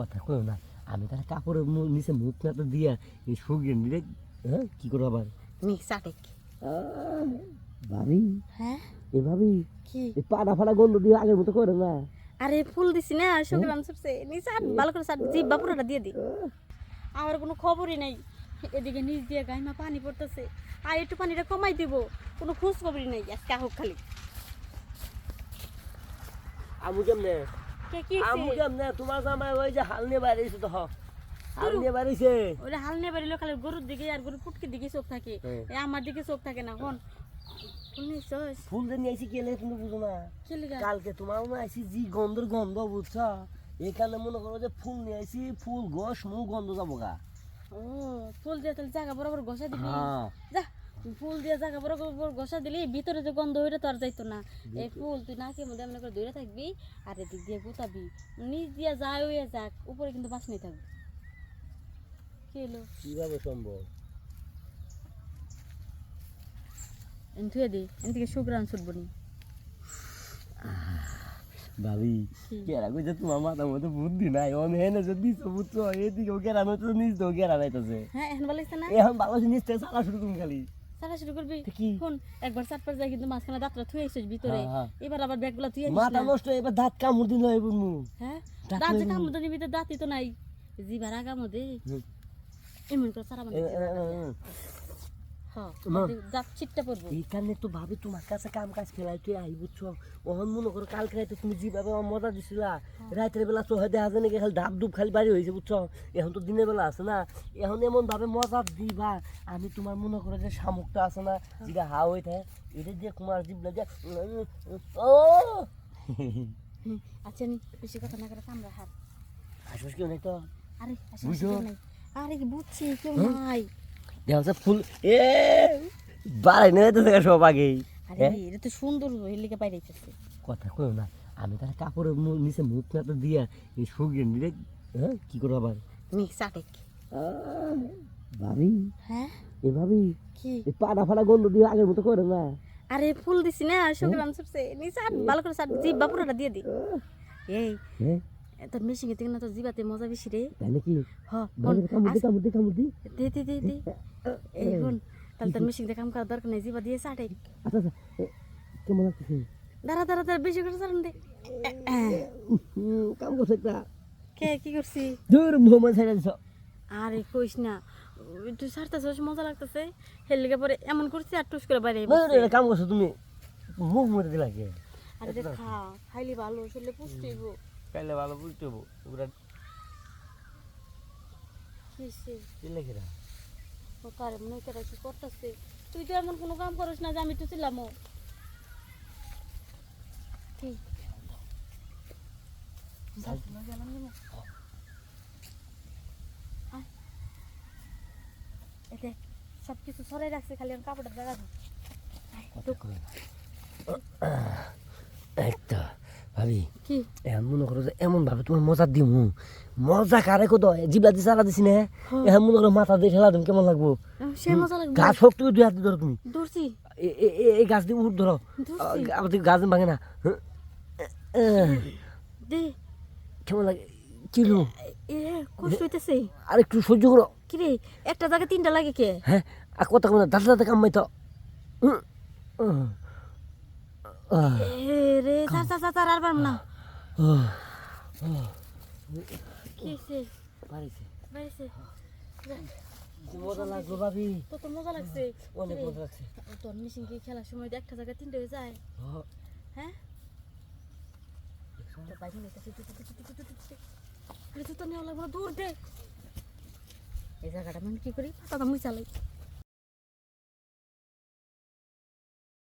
কথা কই না। আমি তাহলে কাপড়ের নিচে মুখ না তো দিয়া এই শুকিয়ে নিলে হ্যাঁ কি করব আবার? ভাবি হ্যাঁ? এভাবেই কি? এই পাড়া ফাড়া গন্ধ দিয়ে আগের মতো করে না। আরে ফুল দিছি না শুক্রান সরছে নি সাট ভালো করে সাট জিব্বা পুরোটা দিয়ে দি। আমার কোনো খবরই নাই। এদিকে নিচ দিয়ে গাইমা পানি পড়তেছে। আর একটু পানিটা কমাই দিব। কোনো খোঁজ খবরই নাই আজকে হোক খালি। আমু কেমনে? কে কি আমু? কেমনে? তোমার জামাই ওই যে হাল নিয়ে বাড়িয়েছে তো হাল নিয়ে বাড়িয়েছে ওরা হাল নিয়ে বাড়িলো খালি গরুর দিকে আর গরুর পুটকির দিকে চোখ থাকে। আমার দিকে চোখ থাকে না শুনিস ফুল যে নিয়ে আইছি কেলে তুমি বুঝো না। কালকে তোমার মনে আইছি জি গন্ধর গন্ধ বুঝছ? এখানে মনে করো যে ফুল নিয়ে আইছি ফুল গোস মুখ গন্ধ যাব গা। ও ফুল দিয়ে তাহলে জায়গা বরাবর ঘষা দিবি। হ্যাঁ। যা। ফুল দিয়ে জায়গা বরাবর ঘষা দিলি ভিতরে যে গন্ধ হইলে তো আর যাইতো না। এই ফুল তুই নাকের মধ্যে এমন করে ধরে থাকবি আর এদিক দিয়ে গুতাবি। নিচ দিয়ে যায় হয়ে যাক উপরে কিন্তু বাস নেই থাকবে। কি হলো কীভাবে সম্ভব? দি এন থেকে সুগ্রাম ছুটবো নি ভাবি? কেরা কইছে তোমার মাথার মধ্যে বুদ্ধি নাই? অন হেনে যে দিছো বুঝছ এদিকে ও কেরা নয়তো নিজ তো কেরা নাইতেছে হ্যাঁ এখন ভালো না এখন ভালো জিনিস চালা শুরু তুমি খালি। চালা শুরু করবি? শোন একবার চারপাশ যায় কিন্তু মাঝখানে দাঁতটা থুয়ে আসিস ভিতরে। হ্যাঁ, হ্যাঁ। এবার আবার ব্যাগগুলা থুয়ে মাথা নষ্ট এবার দাঁত কামড় দিল এই বুনু হ্যাঁ? দাঁত যে কামড় দিবি ভিতরে দাঁতই তো নাই। জিবার আগামো দে। এমন করে সারা মানে হ্যাঁ মা। দাঁত ছিটটা পড়ব। এইখানে তো ভাবি তোমার কাছে কাম কাজ খেলাই তুই আই বুঝছ ওহন মনে করো কালকে রাতে তুমি যেভাবে মজা দিছিলা রাতের বেলা তো দেখা যায় নাকি খালি বাড়ি হয়েছে বুঝছ? এখন তো দিনের বেলা আছে না। এখন এমন ভাবে মজা দিবা আমি তোমার মনে করো যে শামুকটা আছে না যেটা হা হয়ে থাকে এটা দিয়ে কুমার জিবলা দিয়ে ও! আচ্ছা বেশি কথা না করে কামড়া হার আসস কেউ নেই তো? আরে বুঝছি কেউ হ্যাঁ? নাই। দেখা ফুল এ বাড়াই নিয়ে যেতে সব আগেই। আরে হ্যাঁ? এটা তো সুন্দর হইলিকে বাইরে যাচ্ছে কথা কই না আমি তাহলে কাপড়ের নিচে মুখ না তো দিয়া এই শুকিয়ে নিলে হ্যাঁ কি করব আবার? সাটেক ভাবি হ্যাঁ? এভাবেই কি? এই পাড়া ফাড়া গন্ধ দিয়ে আগের মতো করে না। আরে ফুল দিছি না শুক্রান সরছে নি সাট ভালো করে সাট জিব্বা পুরোটা দিয়ে দি। এই হ্যাঁ? তোর মেশিনে থেকে না তোর জিবাতে মজা বেশি রে তাই নাকি? হ ভালো করে কামড় দি দি দি। দে এই। শুন তাহলে তোর দিয়ে কাম করার দরকার নেই জিবা দিয়ে সাটে আচ্ছা আচ্ছা কেমন লাগতেছে? দাঁড়া দাঁড়া দাঁড়া বেশি করে চালান দে। কাম করছে একটা। কে কি করছি দূর মোহাম্মদ দিছ। আরে কইস না তুই সারতেছিস মজা লাগতেছে। হেলিকে পরে এমন করছি আর টুস করে বাইরে কাম করছ তুমি। মুখ মরে দিলা কে? আরে দেখ খা খাইলি ভালো শরীরে পুষ্টি কাইলে ভালো বুঝতে হব ওগুলা কিসে কিরা? ও কারে মনে করে কি করতেছে? তুই তো এমন কোনো কাম করিস না যে আমি তো ছিলাম ও। কি? দেখ, সব কিছু সরাই রাখছে খালি আমার কাপড়টা জায়গা দে। আয়, ঢুক। ভাবি কি? এখন মনে করো যে এমন ভাবে তোমার মজা দিমু। মজা কারে কত? জিবলা দি চালা দিছি না। এখন মনে করো মাথা দিয়ে ঠেলা দিম কেমন লাগবো? গাছ হোক তুমি দুই হাতে ধরো তুমি। এই গাছ দিয়ে উঠ ধরো। আবার তুই গাছ ভাঙে না। দে। কেমন লাগে? এ কষ্ট হইতেছে। আর একটু সহ্য করো। কিরে একটা জায়গায় তিনটা লাগে কে? হ্যাঁ আর কথা দাঁতে দাঁতে কামাই তো এ রে চার আর পারব না। লাগছে অনেক কি খেলার সময় একটা জায়গা তিনটে হয়ে যায়। হ্যাঁ? তো তো নেওয়া লাগবো দূর দে। এই জায়গাটা আমি কি করি? পাতা মুই চালাই